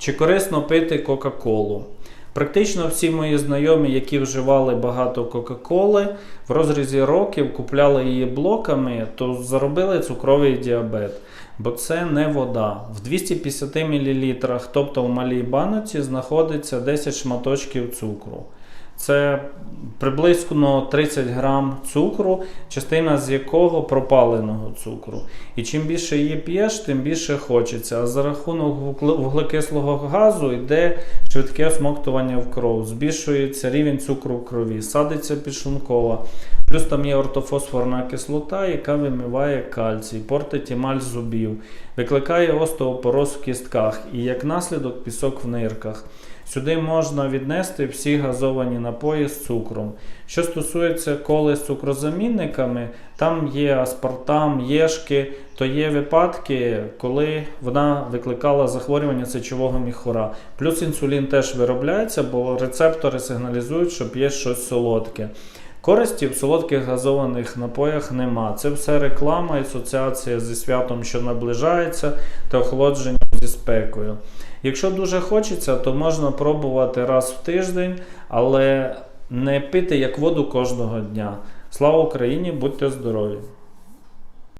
Чи корисно пити Кока-Колу? Практично всі мої знайомі, які вживали багато Кока-Коли, в розрізі років купляли її блоками, то заробили цукровий діабет. Бо це не вода. В 250 мл, тобто в малій баноці, знаходиться 10 шматочків цукру. Це приблизно 30 грам цукру, частина з якого пропаленого цукру. І чим більше її п'єш, тим більше хочеться. А за рахунок вуглекислого газу йде швидке всмоктування в кров, збільшується рівень цукру в крові, садиться підшлункова. Плюс там є ортофосфорна кислота, яка вимиває кальцій, портить емаль зубів, викликає остеопороз в кістках і як наслідок пісок в нирках. Сюди можна віднести всі газовані напої з цукром. Що стосується коли з цукрозамінниками, там є аспартам, єшки, то є випадки, коли вона викликала захворювання сечового міхура. Плюс інсулін теж виробляється, бо рецептори сигналізують, що п'є щось солодке. Користі в солодких газованих напоях нема. Це все реклама, асоціація зі святом, що наближається, та охолодження зі спекою. Якщо дуже хочеться, то можна пробувати раз в тиждень, але не пити як воду кожного дня. Слава Україні! Будьте здорові!